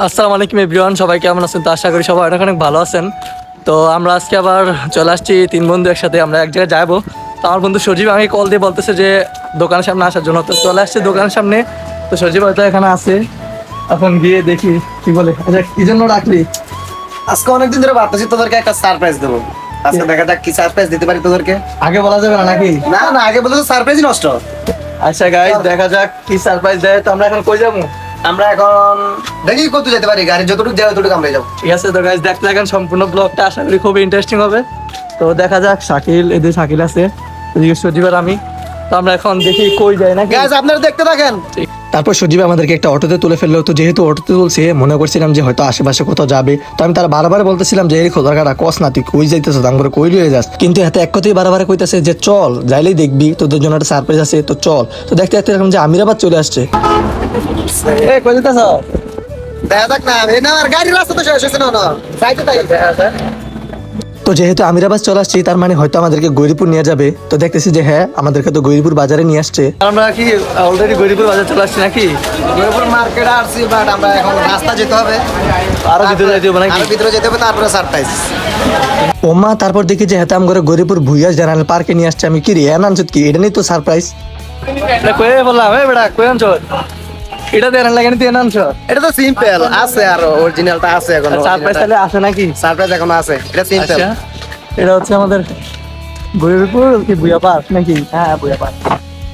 আসসালামু আলাইকুম এভরিওয়ান সবাই কেমন আছেন? তো আশা করি সবাই অনেক অনেক ভালো আছেন। তো আমরা আজকে আবার চলে আসছি তিন বন্ধু একসাথে আমরা এক জায়গায় যাব। তো আমার বন্ধু সজীব আমাকে কল দিয়ে বলতেছে যে দোকানের সামনে আসার জন্য। তো চলে আসছে দোকানের সামনে। তো সজীব হয়তো এখানে আছে। এখন গিয়ে দেখি কি বলে? আচ্ছা কি জন্য রাখলি? আজকে অনেকদিন ধরে ভাবতেছি তোদেরকে একটা সারপ্রাইজ দেবো। আজকে দেখা যাক কি সারপ্রাইজ দিতে পারি তোদেরকে। আগে বলা যাবে না নাকি? না না আগে বলে তো সারপ্রাইজই নষ্ট। আচ্ছা গাইজ দেখা যাক কি সারপ্রাইজ দেয়। তো আমরা এখন কই যাব? আমরা এখন দেখি কত যেতে পারি গাড়ি যতটুকু যাবে ততটুকু আমরা যাব। ঠিক আছে তো গাইজ দেখতে থাকেন সম্পূর্ণ ব্লগটা আশা করি খুবই ইন্টারেস্টিং হবে। তো দেখা যাক শাকিল এদের শাকিল আছে এদিকে সজীব আমি। তো আমরা এখন দেখি কই যাই নাকি। গ্যাস আপনারা দেখতে থাকেন। তারপর সজীব আমাদেরকে একটা অটোতে তুলে ফেলল তো যেহেতু অটোতে তুলছে মনে করছিলাম যে হয়তো আশেপাশে কোথাও যাবে। তো আমি তার বারবার বলতেছিলাম যে এই খোদার কাটা কস না তুই কই যাইতেছ করে কই লয়ে যাস? কিন্তু হাতে এক কথাই বারবার কইতাছে যে চল যাইলেই দেখবি তোদের জন্য একটা সারপ্রাইজ আছে তো চল। তো দেখতে দেখতে এরকম যে আমিরাবাদ চলে আসছে। এ কই যেতেছ? দেখা যাক না এই না আর গাড়ির রাস্তা তো শেষ হয়েছে না না। যাইতে থাকি। তো যেহেতু আমিরাবাদ চলে আসছি তার মানে হয়তো আমাদেরকে গৌরীপুর নিয়ে যাবে। তো দেখতেছি যে হ্যাঁ আমাদেরকে তো গৌরীপুর বাজারে নিয়ে আসছে। আমরা কি অলরেডি গরিপুর বাজার চলে আসছি নাকি? জয়পুর মার্কেটে আসছি বাট আমরা এখন রাস্তা যেতে হবে। আরও ভিতরে যাইতে হবে নাকি? আরও ভিতরে যেতে হবে তারপরে সারপ্রাইজ ওমা তারপর দেখি যে হেতাম করে গৌরীপুর ভুইয়াস জেনারেল পার্কে নিয়ে আসছে। আমি কি রে এন আনছত কি? এটা নেই তো সারপ্রাইজ এটা কই বললাম এ বেটা কই আনছ? এটা দেন লাগে নি দেন আনছো এটা তো সিম্পল আছে আর অরিজিনালটা আছে এখন সারপ্রাইজ তাহলে আছে নাকি? সারপ্রাইজ এখন আছে এটা সিম্পল আচ্ছা। এটা হচ্ছে আমাদের গরিপুর কি বুয়া পার্ক নাকি? হ্যাঁ বুয়া পার্ক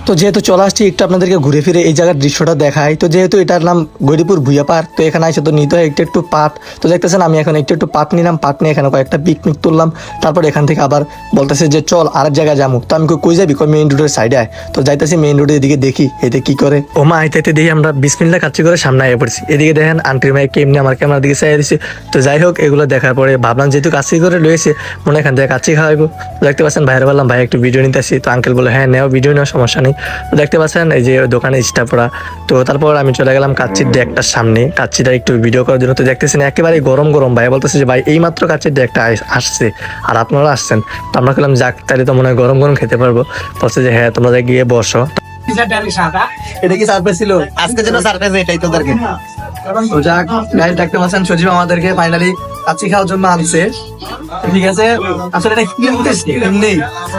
তো যেহেতু চলে আসছি একটু আপনাদেরকে ঘুরে ফিরে এই জায়গার দৃশ্যটা দেখাই। তো যেহেতু এটার নাম গরিপুর ভুইয়া পার্ক তো এখানে এসে তো নিতে হয় একটু একটু পাট। তো দেখতেছেন আমি এখন একটু একটু পাট নিলাম পাট নিয়ে এখানে কয়েকটা পিকনিক তুললাম। তারপর এখান থেকে আবার বলতেছে যে চল আরেক জায়গায় যাব। তো আমি কই, যাবি? কই মেইন রোডের সাইডে আয়। তো যাইতেছি মেইন রোডের এদিকে দেখি এতে কি করে। ও মা আইতে আইতে দেখি আমরা মিনিট কাচ্ছি করে সামনে আয় পড়ছি। এদিকে দেখেন আন্টির মাই কেমনি আমার ক্যামেরার দিকে চাই দিছে। তো যাই হোক এগুলো দেখার পরে ভাবলাম যেহেতু কাচ্ছি করে রয়েছে মনে এখান থেকে কাচ্ছি খাওয়াইবো। দেখতে পাচ্ছেন ভাইয়ের বললাম ভাই একটু ভিডিও নিতে আসি। তো আঙ্কেল বলে হ্যাঁ নেও ভিডিও নেওয়ার সমস্যা নেই। তো দেখতে পাচ্ছেন এই যে দোকানে স্টাফরা তো তারপর আমি চলে গেলাম কাচ্চির ডেকটার সামনে। কাচ্চিটা একটু ভিডিও করার জন্য তো দেখতেছেন একেবারে গরম গরম ভাই। বলতেছে যে ভাই এই মাত্র কাচ্চির ডেকটা আসছে আর আপনারা আসছেন। তো আমরা খেলাম যাক তাহলে তো মনে হয় গরম গরম খেতে পারব। বলছে যে হ্যাঁ তোমরা গিয়ে বসো। এটা কি সারপ্রাইজ ছিল? আজকে জন্য সারপ্রাইজ এটাই তোদেরকে। যাক দেখতে পাচ্ছেন সজীব আমাদেরকে ফাইনালি কাচ্চি খাওয়ার জন্য আনছে। ঠিক আছে? আসলে এটা কি উদ্দেশ্য? এমনি।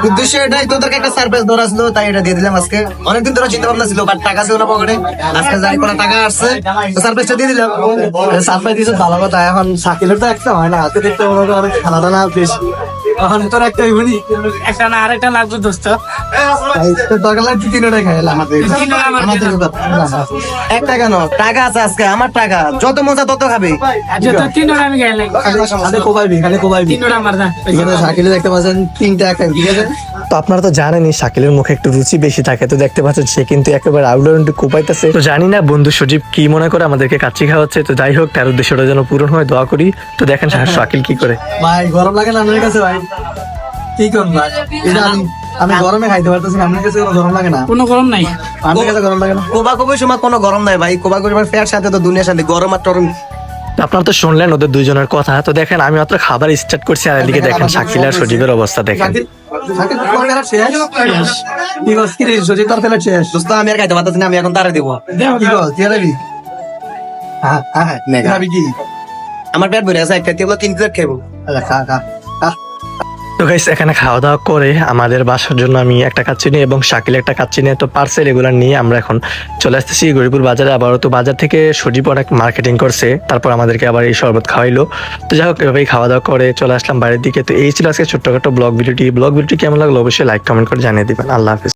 উদ্দেশ্য এটাই, তোদেরকে একটা সারপ্রাইজ ধরা ছিল, তাই এটা দিয়ে দিলাম আজকে। অনেকদিন ধরে চিন্তা ভাবনা ছিল বাট টাকা ছিল না পকেটে আজকে যাই কোনো টাকা আসছে সারপ্রাইজটা দিয়ে দিলাম। সারপ্রাইজ দিয়েছে, ভালো কথা। এখন সাকিলের তো একটা হয় না দেখতে মনে অনেক দানা বেশি এখন তোর একটা হইবনি একটা না আরেকটা লাগবে দোস্ত। দরকার তিনটাই খাইলাম আমার একটা কেন? টাকা আছে আজকে আমার টাকা। যত মজা তত খাবে। আচ্ছা তো তিনটা। আমি গেলে খালি কোবাইবি খালি কোবাইবি। তিনটা আমার না এখানে দেখতে পাচ্ছেন তিনটা একটা ঠিক আছে? তো আপনারা তো জানেনই শাকিলের মুখে একটু রুচি বেশি থাকে। তো দেখতে পাচ্ছেন সে কিন্তু একেবারে আউটডোর একটু কোপাইতেছে তো জানি না বন্ধু সজীব কি মনে করে আমাদেরকে কাচ্চি খাওয়াচ্ছে। তো যাই হোক তার উদ্দেশ্যটা যেন পূরণ হয় দোয়া করি। তো দেখেন শাকিল কি করে। ভাই গরম লাগে না আপনার কাছে ভাই? কি করুন এটা আমি আমি গরমে খাইতে পারতেছি না আপনার কাছে কোনো গরম লাগে না? কোনো গরম নাই। আপনার কাছে গরম লাগে না? কোবা কোবির সময় কোনো গরম নাই ভাই কোবা কোবির ফের সাথে তো দুনিয়ার সাথে গরম আর টরম আপনারা তো শুনলেন ওদের দুইজনের কথা তো দেখেন আমি মাত্র খাবার স্টার্ট করছি আর এদিকে দেখেন শাকিল আর সজীবের অবস্থা দেখেন। আমি আর খাইতে পারতেছি না আমি এখন তারা দেবো। হ্যাঁ হ্যাঁ হ্যাঁ। আমার পেট ভরে আছে একটা তিন প্লেট খাইবো। আচ্ছা খা খা। তো গাইস এখানে খাওয়া দাওয়া করে আমাদের বাসার জন্য আমি একটা কাচ্চি নিয়ে এবং শাকিল একটা কাচ্চি নিয়ে, তো পার্সেল এগুলো নিয়ে আমরা এখন চলে আসতেছি গরিপুর বাজারে। আবারও তো বাজার থেকে সজীব অনেক মার্কেটিং করছে, তারপর আমাদেরকে আবার এই শরবত খাওয়াইলো। তো যাই হোক, এভাবেই খাওয়া দাওয়া করে চলে আসলাম বাড়ির দিকে। তো এই ছিল আজকে ছোট্টখাটো ব্লগ ভিডিওটি ব্লগ ভিডিওটি কেমন লাগল অবশ্যই লাইক কমেন্ট করে জানিয়ে দিবেন। আল্লাহ হাফিজ।